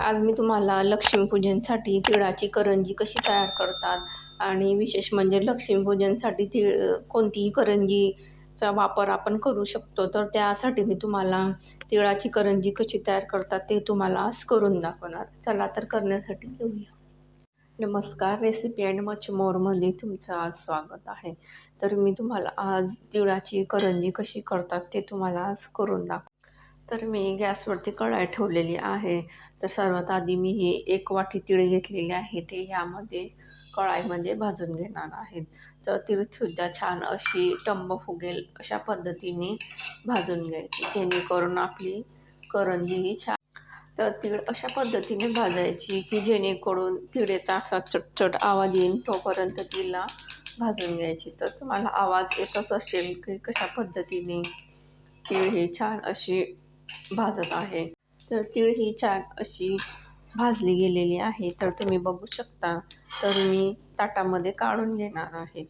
आज मी तुम्हाला लक्ष्मीपूजनसाठी तिळाची करंजी कशी तयार करतात आणि विशेष म्हणजे लक्ष्मीपूजनसाठी तिळ कोणतीही करंजीचा वापर आपण करू शकतो तर त्यासाठी मी तुम्हाला तिळाची करंजी कशी तयार करतात ते तुम्हाला आज करून दाखवणार. चला तर करण्यासाठी घेऊया नमस्कार रेसिपी अँड मच मोरमध्ये तुमचं आज स्वागत आहे. तर मी तुम्हाला आज तिळाची करंजी कशी करतात ते तुम्हाला आज करून दाखव तर मी गॅसवरती कढाई ठेवलेली आहे. तर सर्वात आधी मी ही एक वाटी तीळ घेतलेली आहे ते ह्यामध्ये कळाईमध्ये भाजून घेणार आहेत तर तीळसुद्धा छान अशी टंब फुगेल अशा पद्धतीने भाजून घ्यायची जेणेकरून आपली करंजी ही छान तर तीळ अशा पद्धतीने भाजायची की जेणेकरून तिळेचा असा चटचट आवाज येईल तोपर्यंत तिला भाजून घ्यायची. तर तुम्हाला आवाज येतच असेल की कशा पद्धतीने तीळ ही छान अशी भाजत आहे. तर तीळ ही छान अशी भाजली गेलेली आहे. तर तुम्ही बघू शकता तर मी ताटामध्ये काढून घेणार आहे.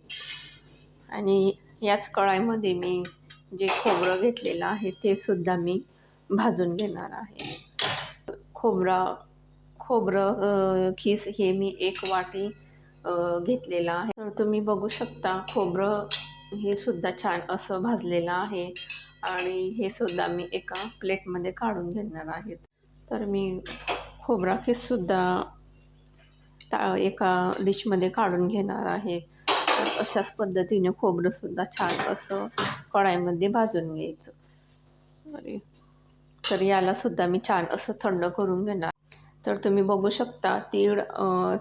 आणि याच कळाईमध्ये मी जे खोबरं घेतलेलं आहे ते सुद्धा मी भाजून घेणार आहे. खोबरा खोबरं खीस हे मी एक वाटी घेतलेलं आहे. तर तुम्ही बघू शकता खोबरं हे सुद्धा छान असं भाजलेलं आहे. आणि हे सुद्धा मी एका प्लेटमध्ये काढून घेणार आहेत तर मी खोबरा खीससुद्धा ता एका डिशमध्ये काढून घेणार आहे. तर अशाच पद्धतीने खोबरंसुद्धा छान असं कढाईमध्ये भाजून घ्यायचं. सॉरी तर यालासुद्धा मी छान असं थंड करून घेणार. तर तुम्ही बघू शकता तीळ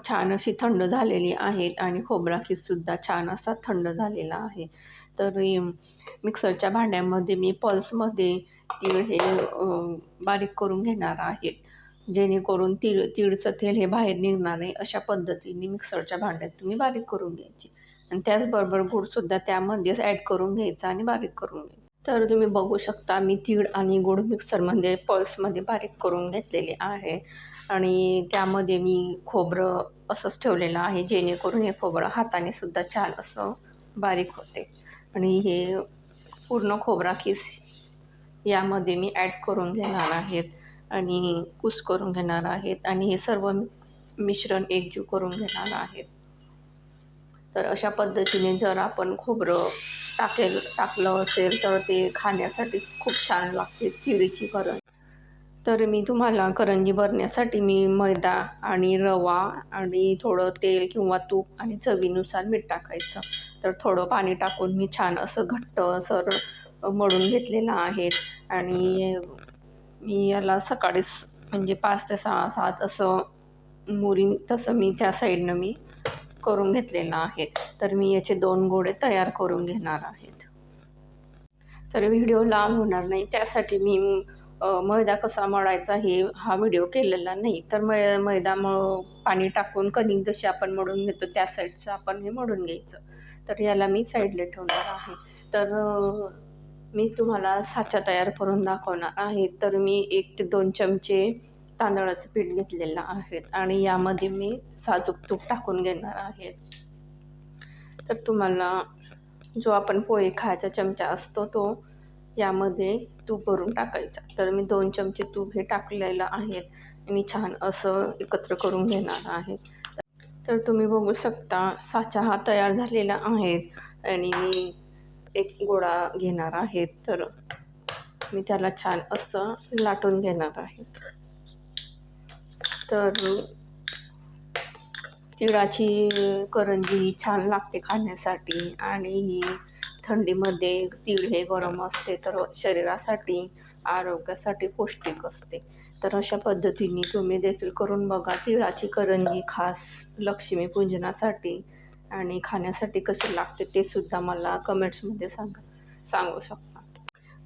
छान अशी थंड झालेली आहेत आणि खोबराखीससुद्धा छान असा थंड झालेला आहे. तर मिक्सरच्या भांड्यामध्ये मी पल्समध्ये तीळ हे बारीक करून घेणार आहे. जेणेकरून तीळ तीळचं तेल हे बाहेर निघणार नाही अशा पद्धतीने मिक्सरच्या भांड्यात तुम्ही बारीक करून घ्यायची. आणि त्याचबरोबर गूळसुद्धा त्यामध्येच ॲड करून घ्यायचा आणि बारीक करून घ्यायचं. तर तुम्ही बघू शकता मी तीळ आणि गुड मिक्सरमध्ये पल्समध्ये बारीक करून घेतलेले आहे. आणि त्यामध्ये मी खोबरं असंच ठेवलेलं आहे जेणेकरून हे खोबरं हाताने सुद्धा छान असं बारीक होते. आणि हे पूर्ण खोबरा खीस यामध्ये मी ॲड करून घेणार आहेत आणि कुस करून घेणार आहेत आणि हे सर्व मिश्रण एकजीव करून घेणार आहेत. तर अशा पद्धतीने जर आपण खोबरं टाकेल टाकलं असेल तर ते खाण्यासाठी खूप छान लागते तिळीची करण तर मी तुम्हाला करंजी भरण्यासाठी मी मैदा आणि रवा आणि थोडं तेल किंवा तूप आणि चवीनुसार मीठ टाकायचं. तर थोडं पाणी टाकून मी छान असं घट्ट सर मळून घेतलेलं आहे आणि मी याला सकाळीच म्हणजे पाच ते सहा सात असं मुरी तसं मी त्या साईडनं मी करून घेतलेलं आहे. तर मी याचे दोन गोळे तयार करून घेणार आहेत. तर व्हिडिओ लांब होणार नाही त्यासाठी मी मैदा कसा मळायचा हे हा व्हिडिओ केलेला नाही. तर मै मैदा मळ पाणी टाकून कणिक जशी आपण मळून घेतो त्या साईडचं आपण हे मळून घ्यायचं. तर याला मी साईडला ठेवणार आहे. तर मी तुम्हाला साचा तयार करून दाखवणार आहे. तर मी एक ते दोन चमचे तांदळाचं पीठ घेतलेलं आहे आणि यामध्ये मी साजूक तूप टाकून घेणार आहे. तर तुम्हाला जो आपण पोहे खायचा चमचा असतो तो यामध्ये तूप भरून टाकायचा. तर मी दोन चमचे तूप हे टाकलेलं आहेत. आणि छान असं एकत्र करून घेणार आहे. तर तुम्ही बघू शकता साचा हा तयार झालेला आहे. आणि मी एक गोळा घेणार आहे. तर मी त्याला छान असं लाटून घेणार आहे. तर तिळाची करंजी छान लागते खाण्यासाठी. आणि ही थंडीमध्ये तीळ हे गरम असते तर शरीरासाठी आरोग्यासाठी पौष्टिक असते. तर अशा पद्धतीने तुम्ही देखील करून बघा तिळाची करंजी खास लक्ष्मीपूजनासाठी आणि खाण्यासाठी कशी लागते ते सुद्धा मला कमेंट्समध्ये सांगा सांगू शकता.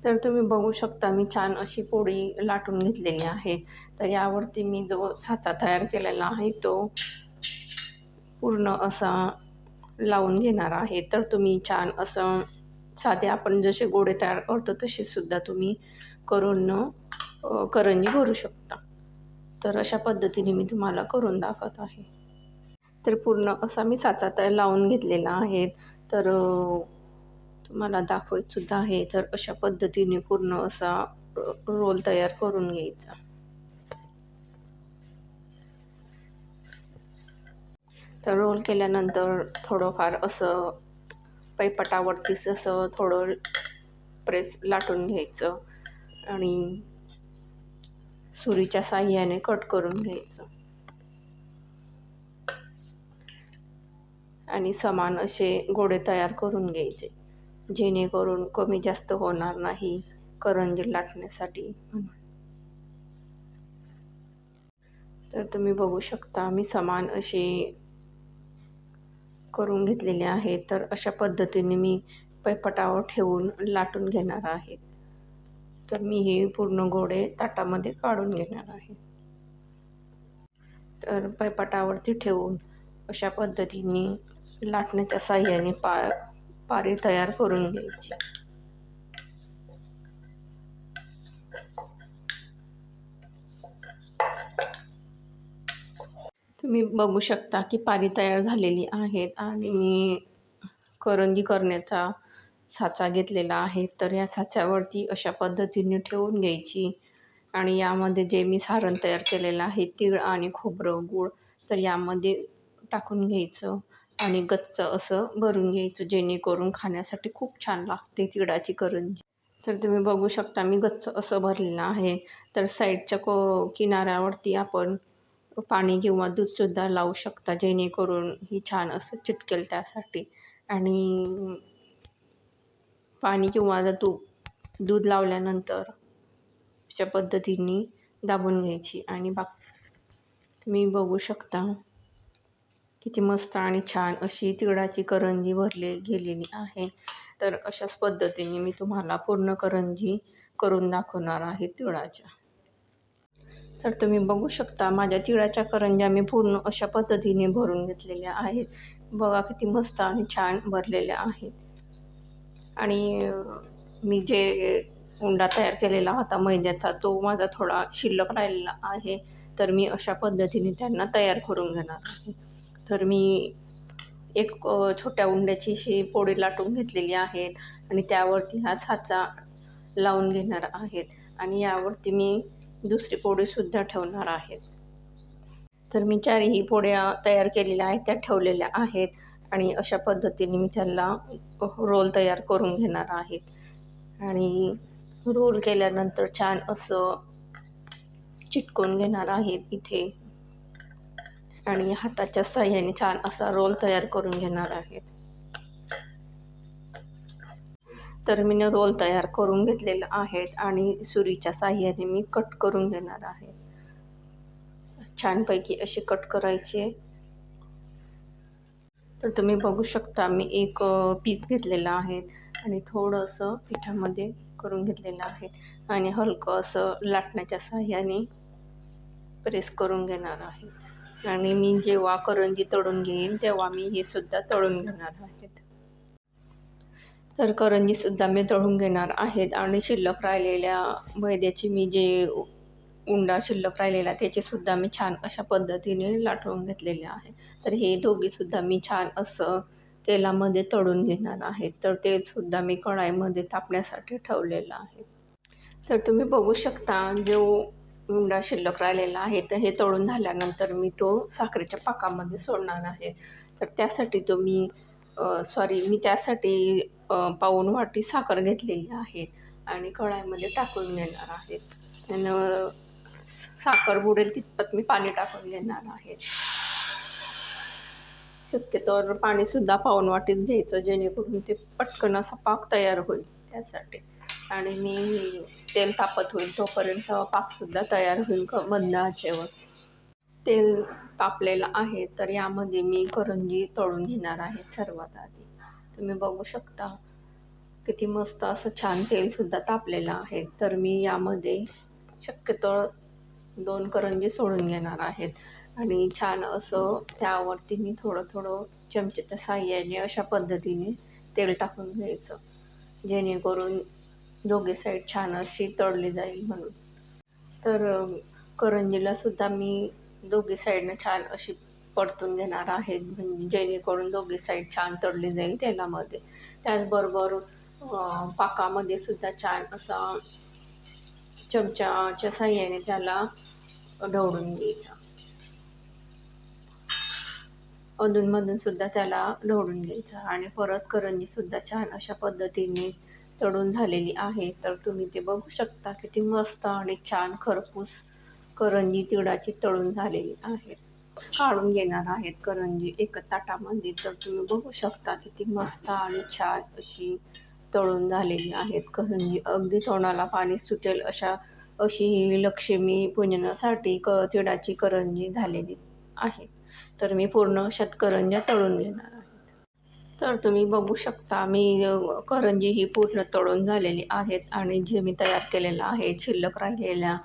तर तुम्ही बघू शकता मी छान अशी पोळी लाटून घेतलेली आहे. तर यावरती मी जो साचा तयार केलेला आहे तो पूर्ण असा लावून घेणार आहे. तर तुम्ही छान असं साधे आपण जसे गोडे तयार करतो तसेसुद्धा तुम्ही करून करंजी भरू शकता. तर अशा पद्धतीने मी तुम्हाला करून दाखवत आहे. तर पूर्ण असा मी साचा तयार लावून घेतलेला आहे. तर तुम्हाला दाखवत सुद्धा आहे. तर अशा पद्धतीने पूर्ण असा रोल तयार करून घ्यायचा. तर रोल केल्यानंतर थोडंफार असं पैपटावरतीच असं थोडं प्रेस लाटून घ्यायचं आणि सुरीच्या साह्याने कट करून घ्यायचं. आणि समान असे गोडे तयार करून घ्यायचे जेणेकरून कमी जास्त होणार नाही करंजी लाटण्यासाठी म्हणून. तर तुम्ही बघू शकता मी समान असे करून घेतलेले आहेत तर अशा पद्धतीने मी पैपटावर ठेवून लाटून घेणार आहे. तर मी हे पूर्ण गोडे ताटामध्ये काढून घेणार आहे. तर पैपटावरती ठेवून अशा पद्धतीने लाटण्याच्या साह्याने पा पारी तयार करून घ्यायची. तुम्ही बघू शकता की पारी तयार झालेली आहेत आणि मी करंजी करण्याचा साचा घेतलेला आहे. तर या साच्यावरती अशा पद्धतीने ठेवून घ्यायची. आणि यामध्ये जे मी सारण तयार केलेलं आहे तीळ आणि खोबरं गूळ तर यामध्ये टाकून घ्यायचं आणि गच्च असं भरून घ्यायचं जेणेकरून खाण्यासाठी खूप छान लागते तिळाची करंजी. तर तुम्ही बघू शकता मी गच्च असं भरलेलं आहे. तर साईडच्या को किनाऱ्यावरती आपण पाणी किंवा दूधसुद्धा लावू शकता जेणेकरून ही छान असं चिटकेल त्यासाठी. आणि पाणी किंवा तूप दूध लावल्यानंतर अशा पद्धतीने दाबून घ्यायची. आणि बा तुम्ही बघू शकता किती मस्त आणि छान अशी तिळाची करंजी भरली गेलेली आहे. तर अशाच पद्धतीने मी तुम्हाला पूर्ण करंजी करून दाखवणार आहे तिळाच्या. तर तुम्ही बघू शकता माझ्या तिळाच्या करंज्या मी पूर्ण अशा पद्धतीने भरून घेतलेल्या आहेत. बघा किती मस्त आणि छान भरलेल्या आहेत. आणि मी जे उंडा तयार केलेला होता मैद्याचा तो माझा थोडा शिल्लक राहिलेला आहे. तर मी अशा पद्धतीने त्यांना तयार करून घेणार आहे. तर मी एक छोट्या उंड्याची अशी पोळी लाटून घेतलेली आहेत आणि त्यावरती हा साचा लावून घेणार आहेत. आणि यावरती मी दुसरी पोळीसुद्धा ठेवणार आहेत. तर मी चारही पोळ्या तयार केलेल्या आहेत त्या ठेवलेल्या आहेत आणि अशा पद्धतीने मी त्याला रोल तयार करून घेणार आहेत. आणि रोल केल्यानंतर छान असं चिटकून घेणार आहेत इथे. आणि हाताच्या साह्याने छान असा रोल तयार करून घेणार आहेत. तर मी रोल तयार करून घेतलेला आहेत आणि सुरीच्या साह्याने मी कट करून घेणार आहे. छानपैकी असे कट करायचे तर तुम्ही बघू शकता मी एक पीस घेतलेला आहे आणि थोडंसं पिठामध्ये करून घेतलेलं आहे आणि हलकं असं लाटण्याच्या साह्याने प्रेस करून घेणार आहे. आणि मी जेव्हा करंजी तळून घेईन तेव्हा मी हे सुद्धा तळून घेणार आहेत तर करंजीसुद्धा मी तळून घेणार आहेत आणि शिल्लक राहिलेल्या मैद्याची मी जे उंडा शिल्लक राहिलेला त्याचेसुद्धा मी छान अशा पद्धतीने लाटवून घेतलेले आहे. तर हे दोघीसुद्धा मी छान असं तेलामध्ये तळून घेणार आहे तर तेलसुद्धा मी कढाईमध्ये तापण्यासाठी ठेवलेलं आहे. तर तुम्ही बघू शकता जो उंडा शिल्लक राहिलेला आहे तर हे तळून झाल्यानंतर मी तो साखरेच्या पाकामध्ये सोडणार आहे. तर त्यासाठी तुम्ही सॉरी मी त्यासाठी पाऊण वाटी साखर घेतलेली आहे आणि कढाईमध्ये टाकून घेणार आहे. आणि साखर बुडेल तितपत मी पाणी टाकून घेणार आहे. शक्यतोवर पाणीसुद्धा पाऊण वाटीत घ्यायचं जेणेकरून ते पटकन असा पाक तयार होईल त्यासाठी. आणि मी तेल तापत होईल तोपर्यंत पाकसुद्धा तयार होईल क मंद आचेवर. तेल तापलेलं आहे तर यामध्ये मी करंजी तळून घेणार आहे सर्वात आधी. तुम्ही बघू शकता किती मस्त असं छान तेलसुद्धा तापलेलं आहे. तर मी यामध्ये शक्यतो दोन करंजी सोडून घेणार आहेत. आणि छान असं त्यावरती मी थोडं थोडं चमच्याच्या साह्याने अशा पद्धतीने तेल टाकून घ्यायचं. जेणेकरून दोघे साईड छान अशी तळली जाईल म्हणून. तर करंजीला सुद्धा मी दोघी साईडनं छान अशी परतून घेणार आहे म्हणजे जेणेकरून दोघी साईड छान तळली जाईल तेलामध्ये. त्याचबरोबर पाकामध्ये सुद्धा छान असा चमच्याच्या साह्याने त्याला ढवळून घ्यायचा. अधूनमधून सुद्धा त्याला ढवळून घ्यायचा आणि परत करंजीसुद्धा छान अशा पद्धतीने तळून झालेली आहे. तर तुम्ही ते बघू शकता किती मस्त आणि छान खरपूस करंजी तिळाची तळून झालेली आहे. काढून घेणार आहेत करंजी. एका ताटामध्ये तर तुम्ही बघू शकता किती मस्त आणि छान अशी तळून झालेली आहेत करंजी. अगदी तोंडाला पाणी सुटेल अशा अशी ही लक्ष्मी पूजनासाठी क तिळाची करंजी झालेली आहे. तर मी पूर्ण शतकरंज्या करंज्या तळून घेणार आहे. तर तुम्ही बघू शकता मी करंजी ही पूर्ण तळून झालेली आहेत आणि जे मी तयार केलेलं आहे शिल्लक राहिलेल्या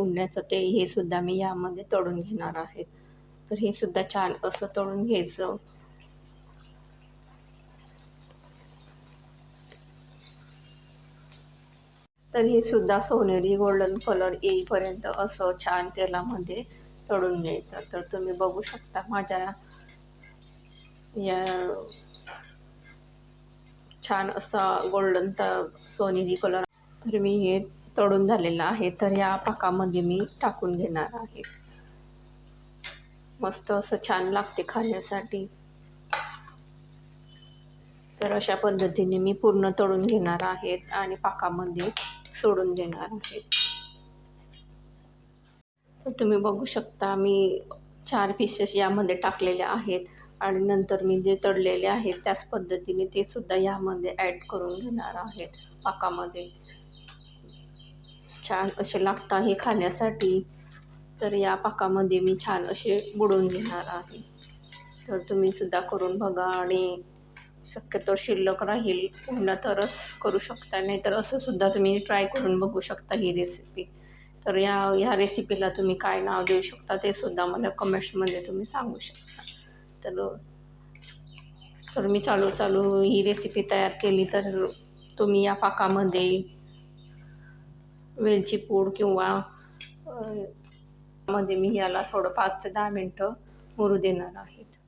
कुंड्याचं ते हे सुद्धा मी यामध्ये तळून घेणार आहे. तर हे सुद्धा छान असं तळून घ्यायचं. तर हे सुद्धा सोनेरी गोल्डन कलर येईपर्यंत असं छान तेलामध्ये तळून घ्यायचं. तर तुम्ही बघू शकता माझ्या या छान असा गोल्डन सोनेरी कलर. तर मी हे तळून झालेलं आहे तर या पाकामध्ये मी टाकून घेणार आहे. मस्त असं छान लागते खाण्यासाठी. तर अशा पद्धतीने मी पूर्ण तळून घेणार आहेत आणि पाकामध्ये सोडून देणार आहे तर तुम्ही बघू शकता मी चार पीसेस यामध्ये टाकलेले आहेत आणि नंतर मी जे तळलेले आहेत त्याच पद्धतीने ते सुद्धा यामध्ये ॲड करून घेणार आहेत पाकामध्ये. छान असे लागतात हे खाण्यासाठी. तर या पाकामध्ये मी छान असे बुडवून घेणार आहे. तर तुम्ही सुद्धा करून बघा आणि शक्यतो शिल्लक राहील पुन्हा तरच करू शकता नाही तर असं सुद्धा तुम्ही ट्राय करून बघू शकता ही रेसिपी तर या ह्या रेसिपीला तुम्ही काय नाव देऊ शकता ते सुद्धा मला कमेंट्समध्ये तुम्ही सांगू शकता. तर तर मी चालू चालू ही रेसिपी तयार केली तर तुम्ही या पाकामध्ये वेलची पूड किंवा मध्ये मी याला थोडं पाच ते दहा मिनटं मुरू देणार आहेत